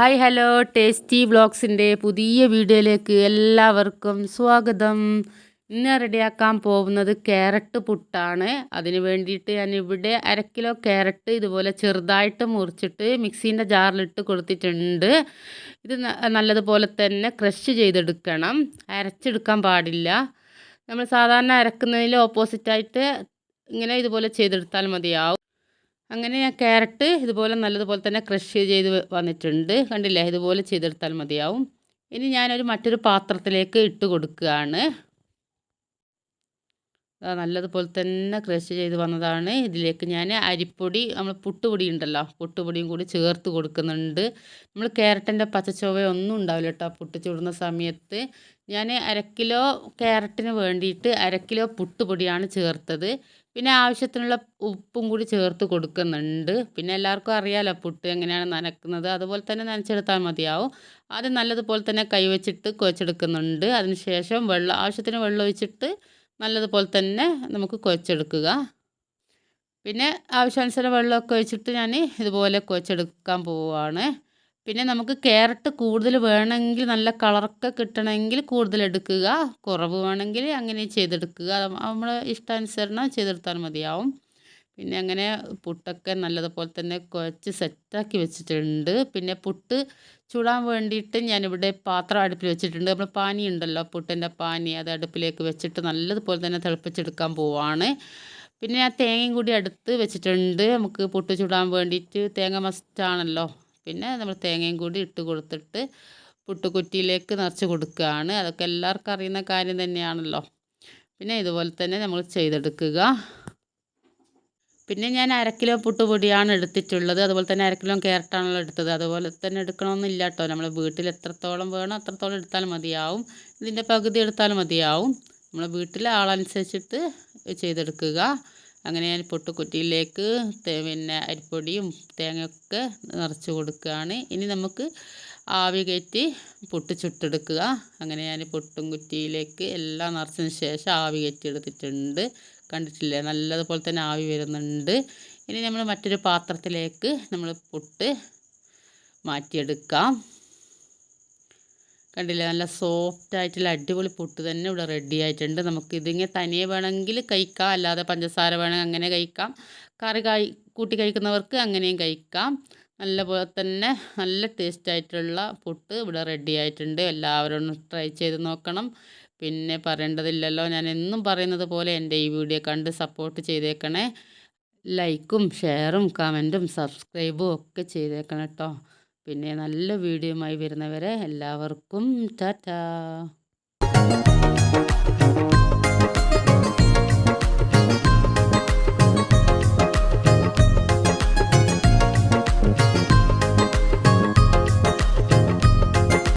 Hi hello. Tasty വ്ളോഗ്സിന്റെ പുതിയ വീഡിയോയിലേക്ക് എല്ലാവർക്കും സ്വാഗതം. ഇന്ന് റെഡിയാക്കാൻ പോകുന്നത് ക്യാരറ്റ് പുട്ടാണ്. അതിന് വേണ്ടിയിട്ട് ഞാൻ ഇവിടെ അര കിലോ ക്യാരറ്റ് ഇതുപോലെ ചെറുതായിട്ട് മുറിച്ചിട്ട് മിക്സീന്റെ ജാറിലിട്ട് കൊടുത്തിട്ടുണ്ട്. ഇത് നല്ലതുപോലെ തന്നെ ക്രഷ് ചെയ്തെടുക്കണം. അരച്ചെടുക്കാൻ പാടില്ല. നമ്മൾ സാധാരണ അരക്കുന്നതിൽ ഓപ്പോസിറ്റായിട്ട് ഇങ്ങനെ ഇതുപോലെ ചെയ്തെടുത്താൽ മതിയാവും. അങ്ങനെ ഞാൻ ക്യാരറ്റ് ഇതുപോലെ നല്ലതുപോലെ തന്നെ ക്രഷ് ചെയ്ത് വന്നിട്ടുണ്ട്. കണ്ടില്ലേ? ഇതുപോലെ ചെയ്തെടുത്താൽ മതിയാവും. ഇനി ഞാനൊരു മറ്റൊരു പാത്രത്തിലേക്ക് ഇട്ട് കൊടുക്കുകയാണ്. നല്ലതുപോലെ തന്നെ ക്രഷ് ചെയ്ത് വന്നതാണ്. ഇതിലേക്ക് ഞാൻ അരിപ്പൊടി നമ്മൾ പുട്ടുപൊടി ഉണ്ടല്ലോ പുട്ടുപൊടിയും കൂടി ചേർത്ത് കൊടുക്കുന്നുണ്ട്. നമ്മൾ ക്യാരറ്റിന്റെ പച്ചച്ചൊവയൊന്നും ഉണ്ടാവില്ല കേട്ടോ പുട്ട് ചൂടുന്ന സമയത്ത്. ഞാൻ അരക്കിലോ കിലോ ക്യാരറ്റിന് വേണ്ടിയിട്ട് അരക്കിലോ കിലോ പുട്ടുപൊടിയാണ് ചേർത്തത്. പിന്നെ ആവശ്യത്തിനുള്ള ഉപ്പും കൂടി ചേർത്ത് കൊടുക്കുന്നുണ്ട്. പിന്നെ എല്ലാവർക്കും അറിയാലോ പുട്ട് എങ്ങനെയാണ് നനക്കുന്നത്. അതുപോലെ തന്നെ നനച്ചെടുത്താൽ മതിയാവും. ആദ്യം നല്ലതുപോലെ തന്നെ കൈവച്ചിട്ട് കുഴച്ചെടുക്കുന്നുണ്ട്. അതിന് ശേഷം വെള്ളം ആവശ്യത്തിന് വെള്ളം ഒഴിച്ചിട്ട് നല്ലതുപോലെ തന്നെ നമുക്ക് കുഴച്ചെടുക്കുക. പിന്നെ ആവശ്യാനുസരണം വെള്ളമൊക്കെ ഒഴിച്ചിട്ട് ഞാൻ ഇതുപോലെ കുഴച്ചെടുക്കാൻ പോവുകയാണ് പിന്നെ നമുക്ക് ക്യാരറ്റ് കൂടുതൽ വേണമെങ്കിൽ നല്ല കളറൊക്കെ കിട്ടണമെങ്കിൽ കൂടുതൽ എടുക്കുക. കുറവ് വേണമെങ്കിൽ അങ്ങനെ ചെയ്തെടുക്കുക. നമ്മൾ ഇഷ്ടാനുസരണം ചെയ്തെടുത്താൽ മതിയാവും. പിന്നെ അങ്ങനെ പുട്ടൊക്കെ നല്ലതുപോലെ തന്നെ കുഴച്ച് സെറ്റാക്കി വെച്ചിട്ടുണ്ട്. പിന്നെ പുട്ട് ചൂടാൻ വേണ്ടിയിട്ട് ഞാനിവിടെ പാത്രം അടുപ്പിൽ വെച്ചിട്ടുണ്ട്. നമ്മൾ പാനി ഉണ്ടല്ലോ പുട്ടിന്റെ പാനി അത് അടുപ്പിലേക്ക് വെച്ചിട്ട് നല്ലതുപോലെ തന്നെ തിളപ്പിച്ചെടുക്കാൻ പോവാണ്. പിന്നെ ഞാൻ തേങ്ങയും കൂടി അടുത്ത് വെച്ചിട്ടുണ്ട്. നമുക്ക് പുട്ട് ചൂടാൻ വേണ്ടിയിട്ട് തേങ്ങ മസ്റ്റാണല്ലോ പിന്നെ നമ്മൾ തേങ്ങയും കൂടി ഇട്ട് കൊടുത്തിട്ട് പുട്ടുകുറ്റിയിലേക്ക് നിറച്ച് കൊടുക്കുകയാണ്. അതൊക്കെ എല്ലാവർക്കും അറിയുന്ന കാര്യം തന്നെയാണല്ലോ. പിന്നെ ഇതുപോലെ തന്നെ നമ്മൾ ചെയ്തെടുക്കുക. പിന്നെ ഞാൻ അര കിലോ പുട്ടുപൊടിയാണ് എടുത്തിട്ടുള്ളത്. അതുപോലെ തന്നെ അര കിലോ ക്യാരറ്റാണല്ലോ എടുത്തത്. അതുപോലെ തന്നെ എടുക്കണമെന്നില്ല കേട്ടോ നമ്മൾ വീട്ടിൽ എത്രത്തോളം വേണോ അത്രത്തോളം എടുത്താൽ മതിയാവും. ഇതിന്റെ പകുതി എടുത്താൽ മതിയാവും. നമ്മൾ വീട്ടിലെ ആളനുസരിച്ചിട്ട് ചെയ്തെടുക്കുക. അങ്ങനെ ഞാൻ പൊട്ടുകുറ്റിയിലേക്ക് പിന്നെ അരിപ്പൊടിയും തേങ്ങയൊക്കെ നിറച്ച് കൊടുക്കുകയാണ്. ഇനി നമുക്ക് ആവി കയറ്റി പൊട്ട് ചുട്ടെടുക്കുക. അങ്ങനെ ഞാൻ പൊട്ടും കുറ്റിയിലേക്ക് എല്ലാം നിറച്ചതിന് ശേഷം ആവി കയറ്റി എടുത്തിട്ടുണ്ട് കണ്ടിട്ടില്ലേ? നല്ലതുപോലെ തന്നെ ആവി വരുന്നുണ്ട്. ഇനി നമ്മൾ മറ്റൊരു പാത്രത്തിലേക്ക് നമ്മൾ പൊട്ട് മാറ്റിയെടുക്കാം. കണ്ടില്ലേ? നല്ല സോഫ്റ്റ് ആയിട്ടുള്ള അടിപൊളി പൊട്ട് തന്നെ ഇവിടെ റെഡി ആയിട്ടുണ്ട്. നമുക്ക് ഇതിങ്ങനെ തനിയെ വേണമെങ്കിൽ കഴിക്കാം. അല്ലാതെ പഞ്ചസാര വേണമെങ്കിൽ അങ്ങനെ കഴിക്കാം. കറി കായി കൂട്ടി കഴിക്കുന്നവർക്ക് അങ്ങനെയും കഴിക്കാം. നല്ല പോലെ തന്നെ നല്ല ടേസ്റ്റ് ആയിട്ടുള്ള പുട്ട് ഇവിടെ റെഡി ആയിട്ടുണ്ട്. എല്ലാവരും ട്രൈ ചെയ്ത് നോക്കണം. പിന്നെ പറയേണ്ടതില്ലല്ലോ ഞാൻ എന്നും പറയുന്നത് പോലെ എന്റെ ഈ വീഡിയോ കണ്ട് സപ്പോർട്ട് ചെയ്തേക്കണേ. ലൈക്കും ഷെയറും കമന്റും സബ്സ്ക്രൈബും ഒക്കെ ചെയ്തേക്കണം കേട്ടോ. പിന്നെ നല്ല വീഡിയോയുമായി വരുന്നവരെ എല്ലാവർക്കും ടാറ്റാ.